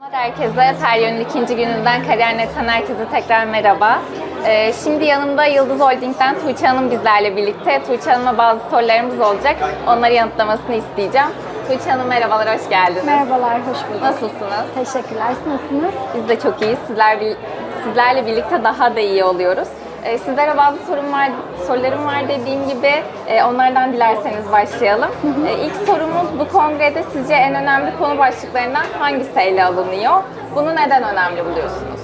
Herkese Feryon'un ikinci gününden Kariyer.net'ten herkese tekrar merhaba. Ee, şimdi yanımda Yıldız Holding'den Tuğçe Hanım bizlerle birlikte. Tuğçe Hanım'a bazı sorularımız olacak. Onları yanıtlamasını isteyeceğim. Tuğçe Hanım merhabalar, hoş geldiniz. Merhabalar, hoş bulduk. Nasılsınız? Teşekkürler, siz nasılsınız? Biz de çok iyiyiz. Sizler, sizlerle birlikte daha da iyi oluyoruz. Ee, sizlere bazı sorum var, sorularım var dediğim gibi e, onlardan dilerseniz başlayalım. Ee, ilk sorumuz bu kongrede sizce en önemli konu başlıklarından hangisi ele alınıyor? Bunu neden önemli buluyorsunuz?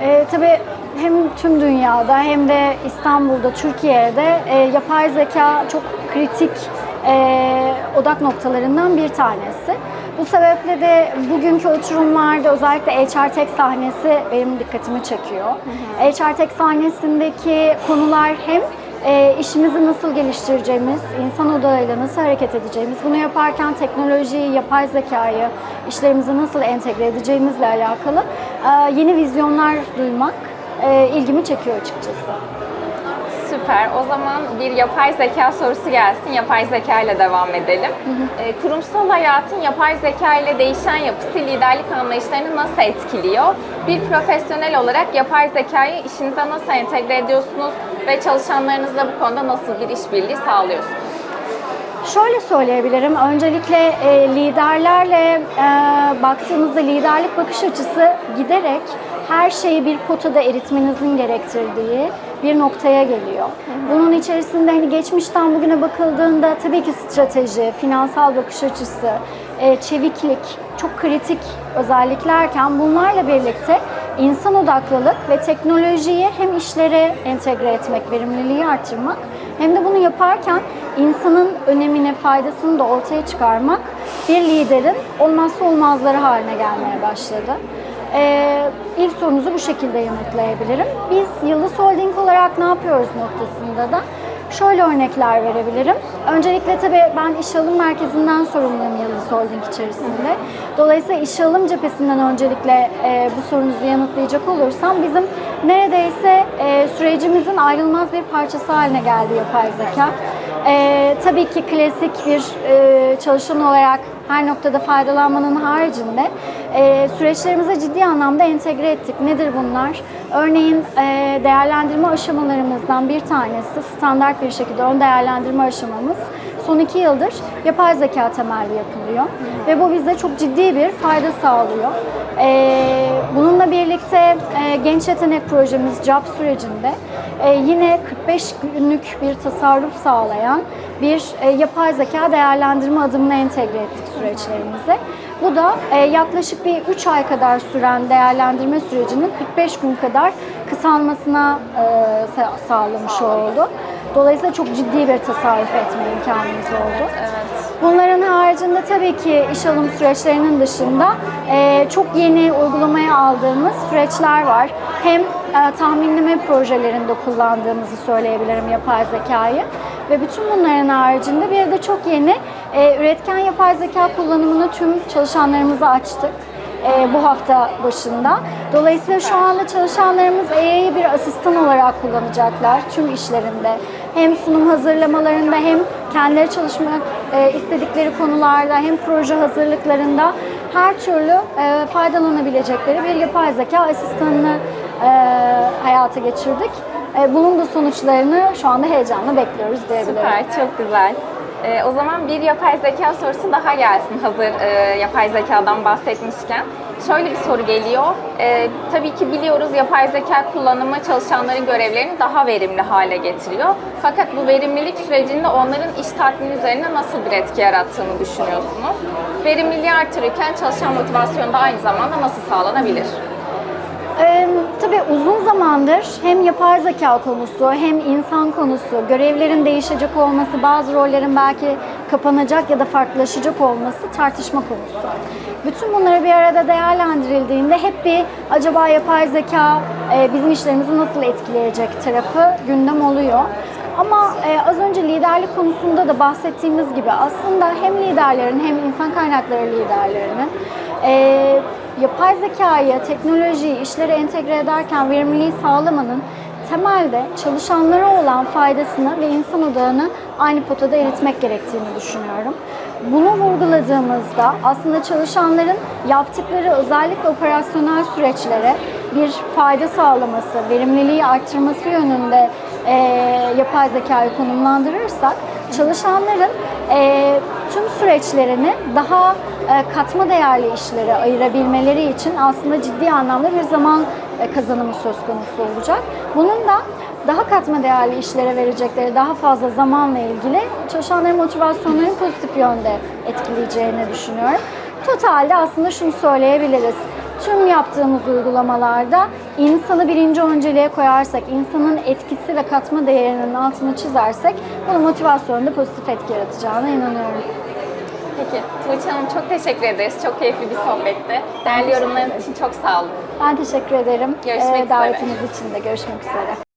Ee, tabii hem tüm dünyada hem de İstanbul'da, Türkiye'de e, yapay zeka çok kritik e, odak noktalarından bir tanesi. Bu sebeple de bugünkü oturumlarda özellikle HR Tech sahnesi benim dikkatimi çekiyor. HR Tech sahnesindeki konular hem e, işimizi nasıl geliştireceğimiz, insan odağıyla nasıl hareket edeceğimiz, bunu yaparken teknolojiyi, yapay zekayı, işlerimize nasıl entegre edeceğimizle alakalı e, yeni vizyonlar duymak e, ilgimi çekiyor açıkçası. Süper. O zaman bir yapay zeka sorusu gelsin. Yapay zeka ile devam edelim. Ee, kurumsal hayatın yapay zeka ile değişen yapısı liderlik anlayışlarını nasıl etkiliyor? Bir profesyonel olarak yapay zekayı işinize nasıl entegre ediyorsunuz ve çalışanlarınızla bu konuda nasıl bir işbirliği sağlıyorsunuz? Şöyle söyleyebilirim, öncelikle e, liderlerle e, baktığımızda liderlik bakış açısı giderek her şeyi bir potada eritmenizin gerektirdiği bir noktaya geliyor. Bunun içerisinde hani geçmişten bugüne bakıldığında tabii ki strateji, finansal bakış açısı, e, çeviklik çok kritik özelliklerken bunlarla birlikte insan odaklılık ve teknolojiyi hem işlere entegre etmek, verimliliği artırmak hem de bunu yaparken insanın önemini, faydasını da ortaya çıkarmak bir liderin olmazsa olmazları haline gelmeye başladı. Ee, ilk sorunuzu bu şekilde yanıtlayabilirim. Biz Yıldız Holding olarak ne yapıyoruz noktasında da şöyle örnekler verebilirim. Öncelikle tabii ben iş alım merkezinden sorumluyum Yıldız Holding içerisinde. Dolayısıyla iş alım cephesinden öncelikle e, bu sorunuzu yanıtlayacak olursam bizim neredeyse e, sürecimizin ayrılmaz bir parçası haline geldi yapay zeka. E, tabii ki klasik bir e, çalışan olarak her noktada faydalanmanın haricinde e, süreçlerimize ciddi anlamda entegre ettik. Nedir bunlar? Örneğin e, değerlendirme aşamalarımızdan bir tanesi standart bir şekilde ön değerlendirme aşamamız son iki yıldır yapay zeka temelli yapılıyor. Ve bu bize çok ciddi bir fayda sağlıyor. E, bununla birlikte e, genç yetenek projemiz JOB sürecinde e, yine 45 günlük bir tasarruf sağlayan bir e, yapay zeka değerlendirme adımını entegre ettik süreçlerimize. Bu da yaklaşık bir 3 ay kadar süren değerlendirme sürecinin 45 gün kadar kısalmasına sa- sağlamış oldu. Dolayısıyla çok ciddi bir tasarruf etme imkanımız oldu. Bunların haricinde tabii ki iş alım süreçlerinin dışında e, çok yeni uygulamaya aldığımız süreçler var. Hem e, tahminleme projelerinde kullandığımızı söyleyebilirim yapay zekayı. Ve bütün bunların haricinde bir de çok yeni e, üretken yapay zeka kullanımını tüm çalışanlarımıza açtık e, bu hafta başında. Dolayısıyla şu anda çalışanlarımız AI'yi bir asistan olarak kullanacaklar tüm işlerinde. Hem sunum hazırlamalarında hem kendileri çalışmak e, istedikleri konularda hem proje hazırlıklarında her türlü e, faydalanabilecekleri bir yapay zeka asistanını e, hayata geçirdik. E, bunun da sonuçlarını şu anda heyecanla bekliyoruz diyebilirim. Süper, çok güzel. Ee, o zaman bir yapay zeka sorusu daha gelsin hazır e, yapay zekadan bahsetmişken. Şöyle bir soru geliyor. Ee, tabii ki biliyoruz yapay zeka kullanımı çalışanların görevlerini daha verimli hale getiriyor. Fakat bu verimlilik sürecinde onların iş tatmini üzerine nasıl bir etki yarattığını düşünüyorsunuz? Verimliliği artırırken çalışan motivasyonu da aynı zamanda nasıl sağlanabilir? Tabii uzun zamandır hem yapay zeka konusu hem insan konusu, görevlerin değişecek olması, bazı rollerin belki kapanacak ya da farklılaşacak olması tartışma konusu. Bütün bunları bir arada değerlendirildiğinde hep bir acaba yapay zeka e, bizim işlerimizi nasıl etkileyecek tarafı gündem oluyor. Ama e, az önce liderlik konusunda da bahsettiğimiz gibi aslında hem liderlerin hem insan kaynakları liderlerinin e, yapay zekayı, teknolojiyi işlere entegre ederken verimliliği sağlamanın temelde çalışanlara olan faydasını ve insan odağını aynı potada eritmek gerektiğini düşünüyorum. bunu vurguladığımızda aslında çalışanların yaptıkları özellikle operasyonel süreçlere bir fayda sağlaması, verimliliği arttırması yönünde e, yapay zekayı konumlandırırsak çalışanların e, tüm süreçlerini daha e, katma değerli işlere ayırabilmeleri için aslında ciddi anlamda bir zaman e, kazanımı söz konusu olacak. Bunun da daha katma değerli işlere verecekleri daha fazla zamanla ilgili çalışanların motivasyonlarını pozitif yönde etkileyeceğini düşünüyorum. Totalde aslında şunu söyleyebiliriz. Tüm yaptığımız uygulamalarda insanı birinci önceliğe koyarsak, insanın etkisi ve katma değerinin altını çizersek bunun motivasyonda pozitif etki yaratacağına inanıyorum. Peki Tuğçe Hanım çok teşekkür ederiz. Çok keyifli bir sohbetti. Değerli yorumlarınız için çok sağ olun. Ben teşekkür ederim. Görüşmek Ee, üzere. Davetiniz için de görüşmek üzere.